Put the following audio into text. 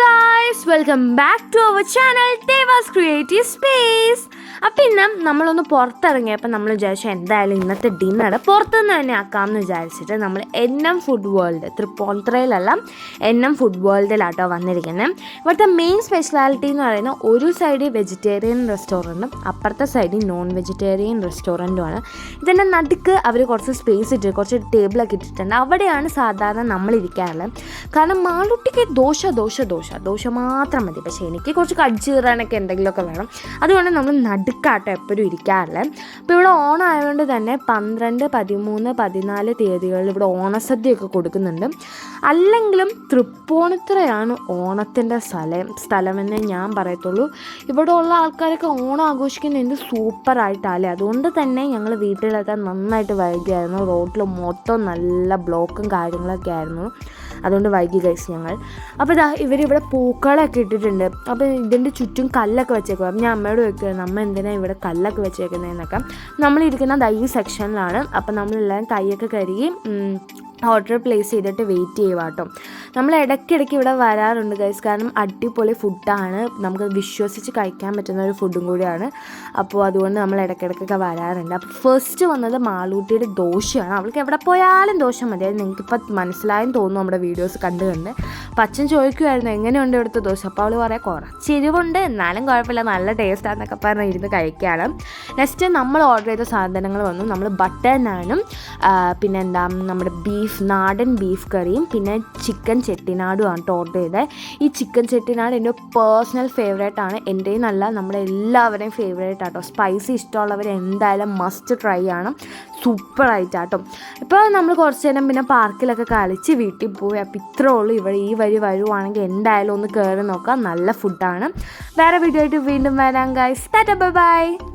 guys, welcome back to our channel Deva's Creative Space. അപ്പം ഇന്ന് നമ്മളൊന്ന് പുറത്തിറങ്ങിയപ്പോൾ നമ്മൾ വിചാരിച്ചു എന്തായാലും ഇന്നത്തെ ഡിന്നർ പുറത്തുനിന്ന് തന്നെ ആക്കാമെന്ന് വിചാരിച്ചിട്ട് നമ്മൾ എൻ എം ഫുഡ് വേൾഡ് തൃപ്പൂണിത്തുറയിലല്ല എൻ എം ഫുഡ് വേൾഡിലാട്ടോ വന്നിരിക്കുന്നത് ഇവിടുത്തെ മെയിൻ സ്പെഷ്യാലിറ്റി എന്ന് പറയുന്നത് ഒരു സൈഡിൽ വെജിറ്റേറിയൻ റെസ്റ്റോറന്റും അപ്പുറത്തെ സൈഡിൽ നോൺ വെജിറ്റേറിയൻ റെസ്റ്റോറന്റുമാണ് ഇതിന്റെ നടുക്ക് അവർ കുറച്ച് സ്പേസ് ഇട്ട് കുറച്ച് ടേബിളൊക്കെ ഇട്ടിട്ടുണ്ട്. അവിടെയാണ് സാധാരണ നമ്മൾ ഇരിക്കാറുള്ളത് കാരണം മാളുട്ടിക്ക് ദോശ ദോശ ദോശ ദോശ മാത്രം മതി. പക്ഷേ എനിക്ക് കുറച്ച് കടിച്ചു കീറാനൊക്കെ എന്തെങ്കിലുമൊക്കെ വേണം. അതുകൊണ്ട് നമ്മൾ നടുക്കാട്ടോ എപ്പോഴും ഇരിക്കാറില്ല? അപ്പോൾ ഇവിടെ ഓണം ആയതുകൊണ്ട് തന്നെ പന്ത്രണ്ട് പതിമൂന്ന് പതിനാല് തീയതികളിൽ ഇവിടെ ഓണസദ്യയൊക്കെ കൊടുക്കുന്നുണ്ട്. അല്ലെങ്കിലും തൃപ്പൂണിത്തുറയാണ് ഓണത്തിന്റെ സ്ഥലം സ്ഥലമെന്ന് ഞാൻ പറയത്തുള്ളൂ. ഇവിടെ ഉള്ള ആൾക്കാരൊക്കെ ഓണം ആഘോഷിക്കുന്ന എന്ത് സൂപ്പറായിട്ടല്ലേ? അതുകൊണ്ട് തന്നെ ഞങ്ങൾ വീട്ടിലൊക്കെ നന്നായിട്ട് വൈകിയായിരുന്നു. റോഡിൽ മൊത്തം നല്ല ബ്ലോക്കും കാര്യങ്ങളൊക്കെ ആയിരുന്നു. അതുകൊണ്ട് വൈകി കഴിച്ച് ഞങ്ങൾ. അപ്പോൾ ഇതാ ഇവിടെ പൂക്കളൊക്കെ ഇട്ടിട്ടുണ്ട്. അപ്പോൾ ഇതിന്റെ ചുറ്റും കല്ലൊക്കെ വെച്ചേക്കും അപ്പം ഞാൻ അമ്മയോട് വെക്കുകയായിരുന്നു അമ്മ എന്തിനാണ് ഇവിടെ കല്ലൊക്കെ വെച്ചേക്കുന്നതെന്നൊക്കെ നമ്മളിരിക്കുന്ന ഈ സെക്ഷനിലാണ് അപ്പം നമ്മളെല്ലാം കൈയൊക്കെ കഴുകി ഉം, ഓർഡർ പ്ലേസ് ചെയ്തിട്ട് വെയിറ്റ് ചെയ്യുക കേട്ടോ നമ്മൾ ഇടയ്ക്കിടയ്ക്ക് ഇവിടെ വരാറുണ്ട് ഗൈസ് കാരണം അടിപൊളി ഫുഡാണ് നമുക്ക് വിശ്വസിച്ച് കഴിക്കാൻ പറ്റുന്ന ഒരു ഫുഡും കൂടിയാണ്. അപ്പോൾ അതുകൊണ്ട് നമ്മൾ ഇടയ്ക്കിടയ്ക്കൊക്കെ വരാറുണ്ട്. അപ്പോൾ ഫസ്റ്റ് വന്നത് മാളൂട്ടിയുടെ ദോശയാണ്. അവൾക്ക് എവിടെ പോയാലും ദോശ മതി. അത് നിങ്ങൾക്കിപ്പോൾ മനസ്സിലായെന്ന് തോന്നുന്നു നമ്മുടെ വീഡിയോസ് കണ്ട് കണ്ട് അപ്പം അച്ഛൻ ചോദിക്കുമായിരുന്നു എങ്ങനെയുണ്ട് ഇവിടുത്തെ ദോശ? അപ്പോൾ അവൾ പറയാം കുറച്ച് എരിവുണ്ട് എന്നാലും കുഴപ്പമില്ല നല്ല ടേസ്റ്റാന്നൊക്കെ പറഞ്ഞ് ഇരുന്ന് കഴിക്കുകയാണ് നെക്സ്റ്റ് നമ്മൾ ഓർഡർ ചെയ്ത സാധനങ്ങൾ വന്നു. നമ്മൾ ബട്ടർ നാനും പിന്നെന്താ നമ്മുടെ ബീഫ് നാടൻ ബീഫ് കറിയും പിന്നെ ചിക്കൻ ചെട്ടിനാടും ആണ് ഓർഡർ ചെയ്തത് ഈ ചിക്കൻ ചെട്ടിനാട് എന്റെ പേഴ്സണൽ ഫേവറേറ്റ് ആണ്. എന്റെയും നല്ല നമ്മുടെ എല്ലാവരുടെയും ഫേവറേറ്റ് ആട്ടോ സ്പൈസി ഇഷ്ടമുള്ളവർ എന്തായാലും മസ്റ്റ് ട്രൈ ആണ്. സൂപ്പർ കേട്ടോ ഇപ്പോൾ നമ്മൾ കുറച്ച് നേരം പിന്നെ പാർക്കിലൊക്കെ കളിച്ച് വീട്ടിൽ പോയി. അപ്പോൾ ഇത്രേ ഉള്ളൂ. ഇവിടെ ഈ വഴി വരുവാണെങ്കിൽ എന്തായാലും ഒന്ന് കയറി നോക്കാം. നല്ല ഫുഡാണ് വേറെ വീഡിയോ ആയിട്ട് വീണ്ടും വരാം ഗൈസ് ടാറ്റ ബൈ ബൈ